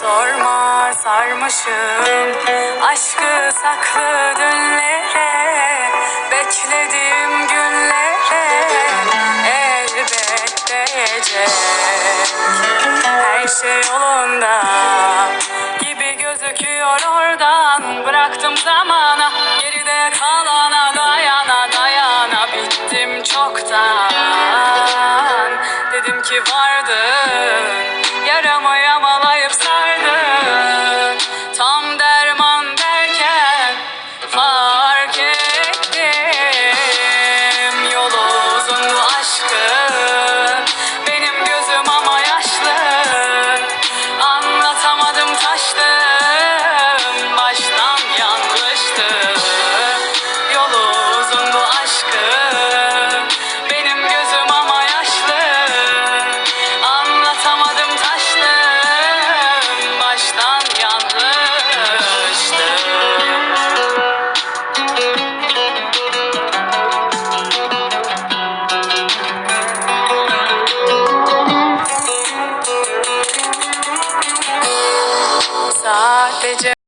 Sorma sarmışım aşkı saklı dünlere Beklediğim günlere elbet değecek Her şey yolunda gibi gözüküyor oradan. Bıraktım zamana geride kalana dayana dayana. Bittim çoktan. Dedim ki vardın Yaramı yamalayıp thought they just